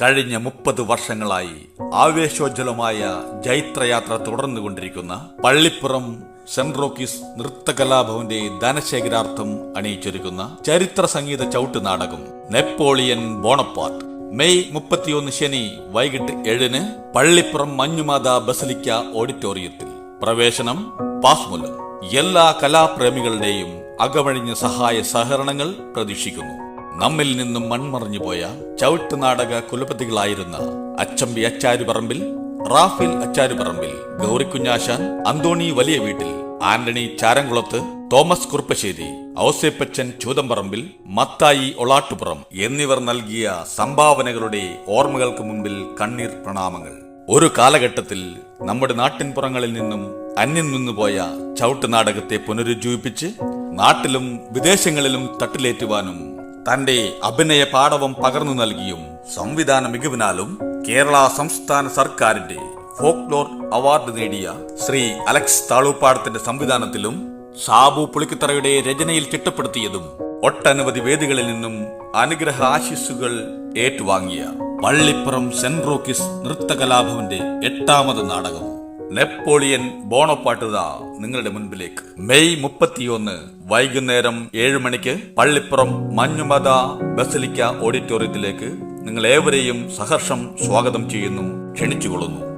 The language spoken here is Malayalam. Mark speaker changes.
Speaker 1: കഴിഞ്ഞ മുപ്പത് വർഷങ്ങളായി ആവേശോജ്വലമായ ജൈത്രയാത്ര തുടർന്നുകൊണ്ടിരിക്കുന്ന പള്ളിപ്പുറം സെന്റ് റോക്കീസ് നൃത്തകലാഭവന്റെ ധനശേഖരാർത്ഥം അണിയിച്ചൊരുക്കുന്ന ചരിത്ര സംഗീത ചവിട്ട് നാടകം നെപ്പോളിയൻ ബോണപ്പാർട്ട്. മെയ് മുപ്പത്തിയൊന്ന് ശനി വൈകിട്ട് ഏഴിന് പള്ളിപ്പുറം മഞ്ഞുമാത ബസലിക്ക ഓഡിറ്റോറിയത്തിൽ. പ്രവേശനം പാസ് മൂലം എല്ലാ കലാപ്രേമികളുടെയും അകമഴിഞ്ഞ സഹായ സഹകരണങ്ങൾ പ്രതീക്ഷിക്കുന്നു. നമ്മിൽ നിന്നും മൺമറിഞ്ഞു പോയ ചവിട്ട് നാടക കുലപതികളായിരുന്ന അച്ചമ്പി അച്ചാരുപറമ്പിൽ റാഫിൽ അച്ചാരുപറമ്പിൽ ഗൗരിക്കുഞ്ഞാശാൻ അന്തോണി വലിയ വീട്ടിൽ ആന്റണി ചാരംകുളത്ത് തോമസ് കുറുപ്പശ്ശേരി ഔസേപ്പച്ചൻ ചൂതമ്പറമ്പിൽ മത്തായി ഒളാട്ടുപുറം എന്നിവർ നൽകിയ സംഭാവനകളുടെ ഓർമ്മകൾക്ക് മുൻപിൽ കണ്ണീർ പ്രണാമങ്ങൾ. ഒരു കാലഘട്ടത്തിൽ നമ്മുടെ നാട്ടിൻപുറങ്ങളിൽ നിന്നും അന്യം നിന്നുപോയ ചവിട്ട് നാടകത്തെ പുനരുജ്ജീവിപ്പിച്ച് നാട്ടിലും വിദേശങ്ങളിലും തട്ടിലേറ്റുവാനും തന്റെ അഭിനയ പാടവം പകർന്നു നൽകിയും സംവിധാന മികവിനാലും കേരള സംസ്ഥാന സർക്കാരിന്റെ ഫോക്ലോർ അവാർഡ് നേടിയ ശ്രീ അലക്സ് താളൂപ്പാടത്തിന്റെ സംവിധാനത്തിലും സാബു പുളിക്കുത്തറയുടെ രചനയിൽ ചിട്ടപ്പെടുത്തിയതും ഒട്ടനവധി വേദികളിൽ നിന്നും അനുഗ്രഹ ആശിസ്സുകൾ ഏറ്റുവാങ്ങിയ പള്ളിപ്പുറം സെന്റ് റോക്കിസ് നൃത്തകലാഭവന്റെ എട്ടാമത് നാടകം. നെപ്പോളിയൻ ബോണപ്പാട്ടുത നിങ്ങളുടെ മുൻപിലേക്ക്. മെയ് മുപ്പത്തിയൊന്ന് വൈകുന്നേരം ഏഴ് മണിക്ക് പള്ളിപ്പുറം മഞ്ഞുമത ബസലിക്ക ഓഡിറ്റോറിയത്തിലേക്ക് നിങ്ങൾ ഏവരെയും സഹർഷം സ്വാഗതം ചെയ്യുന്നു ക്ഷണിച്ചുകൊള്ളുന്നു.